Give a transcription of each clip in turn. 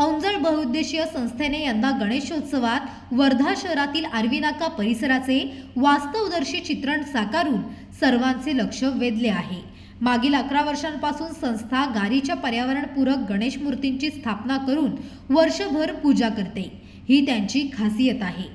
औंजळ बहुउद्देशीय संस्थेने यंदा गणेशोत्सवात वर्धा शहरातील आर्वीनाका परिसराचे वास्तवदर्शी चित्रण साकारून सर्वांचे लक्ष वेधले आहे. मागील अकरा वर्षांपासून संस्था गारीच्या पर्यावरणपूरक गणेश मूर्तींची स्थापना करून वर्षभर पूजा करते. ही त्यांची खासियत आहे.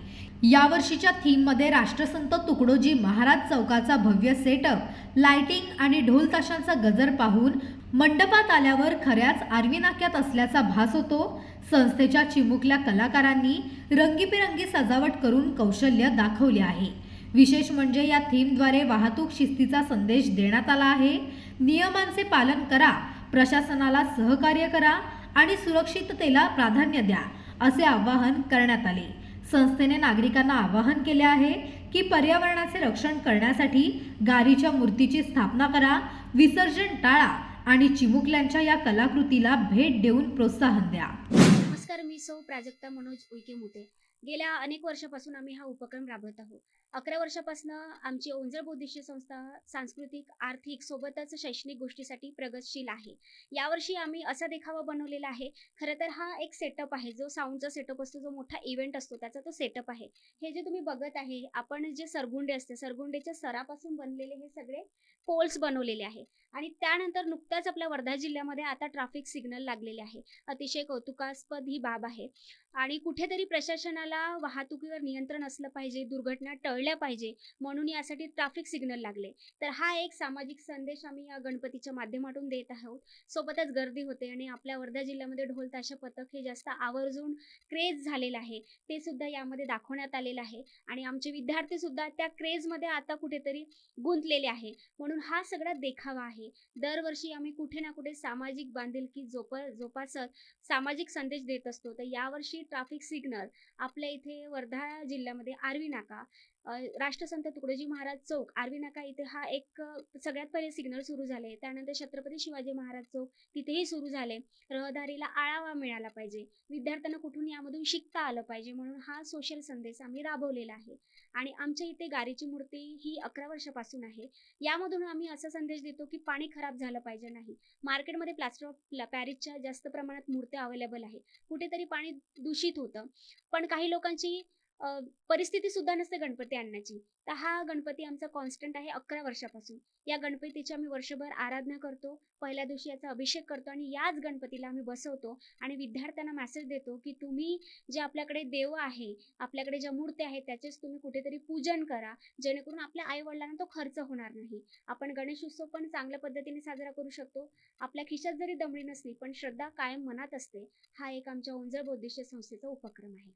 यावर्षीच्या थीममध्ये राष्ट्रसंत तुकडोजी महाराज चौकाचा भव्य सेटअप लाइटिंग आणि ढोल ताशांचा गजर पाहून मंडपात आल्यावर खऱ्याच आर्वी नाक्यात असल्याचा भास होतो. संस्थेच्या चिमुकल्या कलाकारांनी रंगीबेरंगी सजावट करून कौशल्य दाखवले आहे. विशेष म्हणजे या थीमद्वारे वाहतूक शिस्तीचा संदेश देण्यात आला आहे. नियमांचे पालन करा प्रशासनाला सहकार्य करा आणि सुरक्षिततेला प्राधान्य द्या असे आवाहन करण्यात आले. संस्थेने नागरिकांना आवाहन केले आहे की पर्यावरणाचे रक्षण करण्यासाठी गारीच्या मूर्तीची स्थापना करा विसर्जन टाळा आणि चिमुकल्यांच्या या कलाकृतीला भेट देऊन प्रोत्साहन द्या. नमस्कार मी सौ प्राजक्ता मनोज उईके मुटे गेल्या अनेक वर्षापासून आम्ही हा उपक्रम राबवत आहोत. अकरा वर्षापासून आमची ओंजळ बौद्धिष्य संस्था सांस्कृतिक आर्थिक सोबतच शैक्षणिक गोष्टीसाठी प्रगतशील आहे. यावर्षी आम्ही असा देखावा बनवलेला आहे खरं तर हा एक सेटअप आहे जो साऊंडचा सेटअप असतो जो मोठा इव्हेंट असतो त्याचा तो सेटअप आहे. हे जे तुम्ही बघत आहे आपण जे सरगुंडे असते सरगुंडेच्या सरापासून बनलेले हे सगळे पोल्स बनवलेले आहे. आणि त्यानंतर नुकताच आपल्या वर्धा जिल्ह्यामध्ये आता ट्रॅफिक सिग्नल लागलेले आहे. अतिशय कौतुकास्पद ही बाब आहे. आणि कुठेतरी प्रशासनाला वाहतुकीवर नियंत्रण असलं पाहिजे दुर्घटना टळल्या पाहिजे म्हणून यासाठी ट्रॅफिक सिग्नल लागले. तर हा एक सामाजिक संदेश आम्ही या गणपतीच्या माध्यमातून देत आहोत. सोबतच गर्दी होते आणि आपल्या वर्धा जिल्ह्यामध्ये ढोल ताशा पथक हे जास्त आवर्जून क्रेज झालेलं आहे. ते सुद्धा यामध्ये दाखवण्यात आलेलं आहे. आणि आमचे विद्यार्थी सुद्धा त्या क्रेजमध्ये आता कुठेतरी गुंतलेले आहे. म्हणून हा सगळा देखावा आहे. दरवर्षी आम्ही कुठे ना कुठे सामाजिक बांधिलकी जोप जोपासत सामाजिक संदेश देत असतो. तर यावर्षी ट्रॅफिक सिग्नल आपल्या इथे वर्धा जिल्ह्यामध्ये आर्वी नाका. राष्ट्रसंत तुकडोजी महाराज चौक आर्वी नाका इथे हा एक सगळ्यात पहिले सिग्नल सुरू झाले. त्यानंतर छत्रपती शिवाजी महाराज चौक तिथेही सुरू झाले. रहदारीला आळावा मिळाला पाहिजे. विद्यार्थ्यांना कुठून यामधून शिकता आलं पाहिजे म्हणून हा सोशल संदेश आम्ही राबवलेला आहे. आणि आमच्या इथे गारीची मूर्ती ही अकरा वर्षापासून आहे. यामधून आम्ही असा संदेश देतो की पाणी खराब झालं पाहिजे नाही. मार्केटमध्ये प्लास्टर ऑफ पॅरिसच्या जास्त प्रमाणात मूर्त्या अवेलेबल आहे कुठेतरी पाणी दूषित होतं. पण काही लोकांची परिस्थिती सुद्धा नसते गणपती आणण्याची. तर हा गणपती आमचा कॉन्स्टंट आहे अकरा वर्षापासून. या गणपतीची आम्ही वर्षभर आराधना करतो पहिल्या दिवशी याचा अभिषेक करतो आणि याच गणपतीला आम्ही बसवतो आणि विद्यार्थ्यांना मेसेज देतो की तुम्ही जे आपल्याकडे देव आहे आपल्याकडे ज्या मूर्त्या आहेत त्याचेच तुम्ही कुठेतरी पूजन करा. जेणेकरून आपल्या आईवडिलांना तो खर्च होणार नाही. आपण गणेश उत्सव पण चांगल्या पद्धतीने साजरा करू शकतो. आपल्या खिशात जरी दमडी नसली पण श्रद्धा कायम मनात असते. हा एक आमच्या ओंजळ बौद्धिष्य संस्थेचा उपक्रम आहे.